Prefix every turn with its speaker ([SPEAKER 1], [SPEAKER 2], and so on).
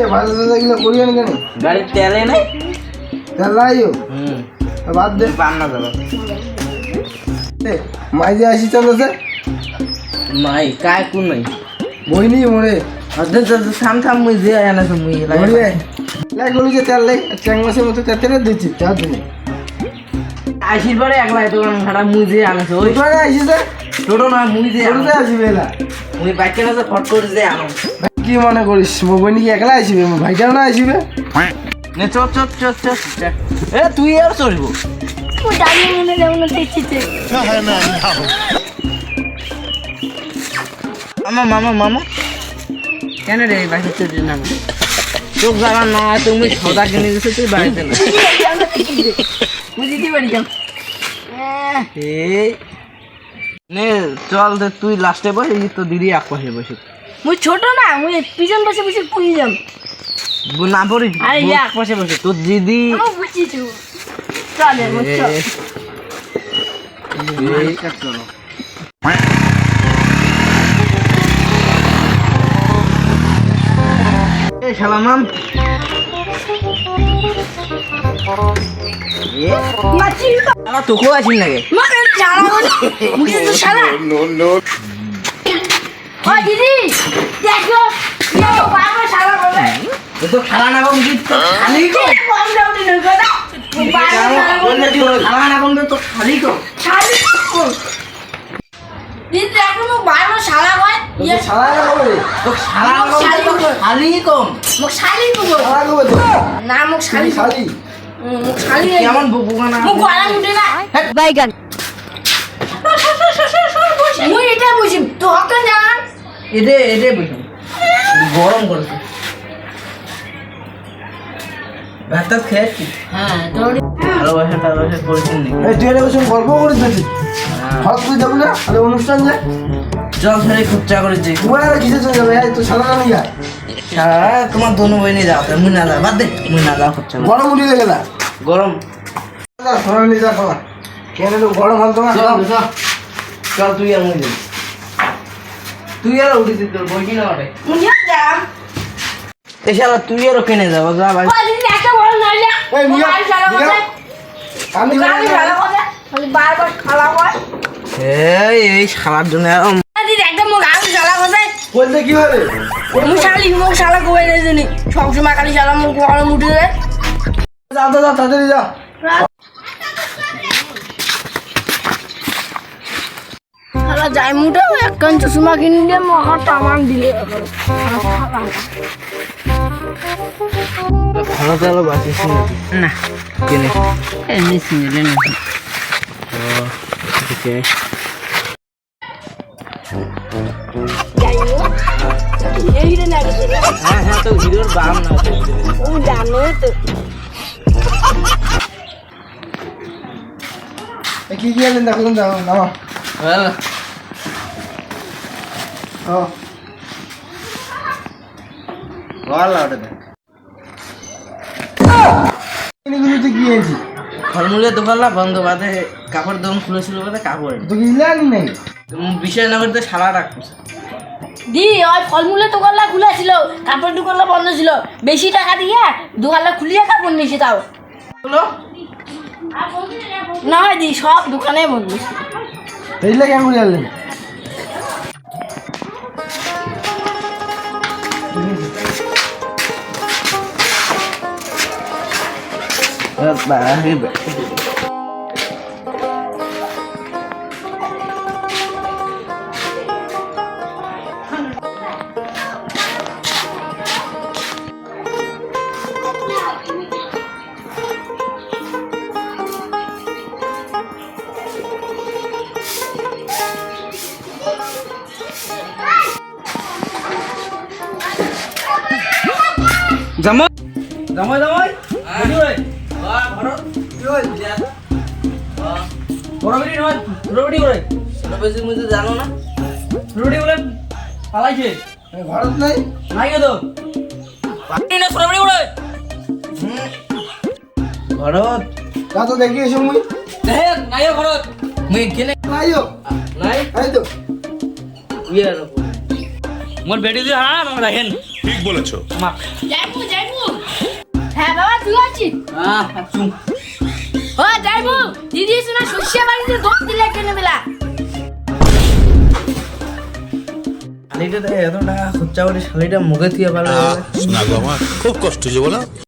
[SPEAKER 1] যে ভালো দাদা এগুলো করিয়েন কেন
[SPEAKER 2] গাড়ির তেলে নাই? হুম।
[SPEAKER 1] বাদ দে।
[SPEAKER 2] পান না যাবে
[SPEAKER 1] মাইজে আসি চলেছে
[SPEAKER 2] নাই काय কোন নাই
[SPEAKER 1] বইনি মরে
[SPEAKER 2] অর্ধেক থাম থাম মুই যে মুই
[SPEAKER 1] মরে লাই গলি যে তেল লাই চ্যাং মাছের মতো তেল দিচ্ছি জন্য
[SPEAKER 2] আশির পরে একলা এত খারাপ মুই যে আনছে ওই
[SPEAKER 1] ওইখানে আসি যে
[SPEAKER 2] ছোট না মুই যে
[SPEAKER 1] আসিবে না
[SPEAKER 2] মুই না ফট করে যে আনো।
[SPEAKER 1] কি মনে করিস? বই কি একলা আসবে? ভাইটাও না আসবে?
[SPEAKER 2] নে এ তুই আর চলবো।
[SPEAKER 3] ও
[SPEAKER 2] মামা মামা কেন রে না? চোখ না তুমি সদা কিনে তুই বাড়িতে না। দি নে চল তুই লাস্টে বসে তো দিদি এক পাশে বসে।
[SPEAKER 3] মুই ছোট না মুই পিছন পাশে বসে কুইলাম
[SPEAKER 2] না পড়ি
[SPEAKER 3] আরে ইয়া
[SPEAKER 2] পাশে বসে তোর দিদি
[SPEAKER 3] আমি বুঝি তো ও দিদি দেখো দেখো বাবা শালা বলে
[SPEAKER 2] এ তো খালা না কম কি খালি কো
[SPEAKER 3] কম
[SPEAKER 2] খালা না কম তো খালি কো
[SPEAKER 3] দিদি বাবা ইয়ে
[SPEAKER 2] তো না কম
[SPEAKER 3] শালি
[SPEAKER 2] তো
[SPEAKER 3] কো।
[SPEAKER 2] খালি কম
[SPEAKER 3] মোক শালি কব
[SPEAKER 1] শালা কবে
[SPEAKER 3] না মোক শালি
[SPEAKER 1] শালি
[SPEAKER 3] মোক শালি
[SPEAKER 2] কেমন বুবুগা না
[SPEAKER 3] মোক গলা মুটে না বাইগান মুই এটা বুঝিম তো জানা
[SPEAKER 2] এদে এদে বুঝুন গরম করেছে। খেয়েছি
[SPEAKER 3] হ্যাঁ
[SPEAKER 2] ভালোবাসা টালোবাসা করেছেন
[SPEAKER 1] তুই এরকম সব গল্প করে দিচ্ছিস হঠাৎ করে যাবি না? আরে অনুষ্ঠান যায়।
[SPEAKER 2] জল ফেলে খরচা করেছি
[SPEAKER 1] তোমার আর যাবে? তো শালা না
[SPEAKER 2] সারা তোমার দোনো বই নিয়ে যাও মুই না যাও বাদ দে মুই না যাও খরচা
[SPEAKER 1] গরম উঠে গেলে না
[SPEAKER 2] গরম
[SPEAKER 1] সোনা নিয়ে যা খাবার কেন তো গরম হাল তোমার।
[SPEAKER 2] চল চল। চল তুই আর মুই যাই তুই আর উঠেছিস তোর বই কিনা
[SPEAKER 3] যাম।
[SPEAKER 2] এছাড়া তুই আরও কিনে যাব যা ভাই।
[SPEAKER 3] একটা বড় নইলে
[SPEAKER 1] এই
[SPEAKER 3] আর
[SPEAKER 1] আমি
[SPEAKER 3] বারবার খালা
[SPEAKER 2] শালার জন্য
[SPEAKER 3] একদম আর শালা
[SPEAKER 1] বলতে কি হবে
[SPEAKER 3] শালি শালা জানি। সবসময় খালি শালা মুখ গরম উঠে যায়।
[SPEAKER 1] যাও তো যাও তাড়াতাড়ি যাও
[SPEAKER 3] শালা যাই মুটে একখান চশমা কিনে দিয়ে মহা টামান দিলে
[SPEAKER 2] ভালো তাহলে বাঁচিস নাকি না কিনে এমনি সিঙ্গেলে না ওকে
[SPEAKER 3] এই রে না রে
[SPEAKER 2] হ্যাঁ হ্যাঁ তো হিরোর বাম না
[SPEAKER 3] ও জানে তো
[SPEAKER 1] এই কি কি এলেন দেখুন যাও নামা
[SPEAKER 2] বল
[SPEAKER 1] ও
[SPEAKER 2] বল ওটা দেখ
[SPEAKER 1] এগুলো তো কি এনেছি
[SPEAKER 2] ফলমূলের দোকান বন্ধ বাদে কাপড় দোকান খুলেছিল বলে কাপড়
[SPEAKER 1] তো কি ইলানি
[SPEAKER 2] সারা রাখতো
[SPEAKER 3] দি ওই ফলমূলের দোকানটা খুলে ছিল কাপড় দোকানটা বন্ধ ছিল। বেশি টাকা দিয়ে দোকানটা খুলিয়ে কাপড় নিয়েছে তাও।
[SPEAKER 2] হলো
[SPEAKER 3] না দি সব দোকানে বন্ধ। ছিল
[SPEAKER 1] এইগুলো কেমন করে আনলেন
[SPEAKER 2] জামাই জামাই জামাই রেডি হয়ে ঘর
[SPEAKER 1] কি হয়েছে
[SPEAKER 2] বড় বেটি নয় ছোট করে ছোট বেটি জানো না ছোট বলে পালাইছে
[SPEAKER 1] ঘরত নাই
[SPEAKER 2] নাই তো পাটি না ছোট বেটি ঘরত
[SPEAKER 1] যা তো দেখি এসো মুই
[SPEAKER 2] দেখ নাই ঘরত মুই কেনে
[SPEAKER 1] নাইও
[SPEAKER 2] নাই
[SPEAKER 1] এই তো
[SPEAKER 2] ইয়ে মোর বেটি দিয়ে হ্যাঁ আমরা
[SPEAKER 4] ঠিক বলেছ।
[SPEAKER 2] মা
[SPEAKER 3] যাইবু যাইবু। বাবা তুই আছিস? ও যাইবু। দিদি শোনা শস্য বাড়িতে দোষ দিলে কেন বেলা।
[SPEAKER 2] শালিটা এত টাকা খরচা করে শালিটা মুখে থিয়ে পারবে
[SPEAKER 4] শোনা গো আমার খুব কষ্ট হয়েছে বলো।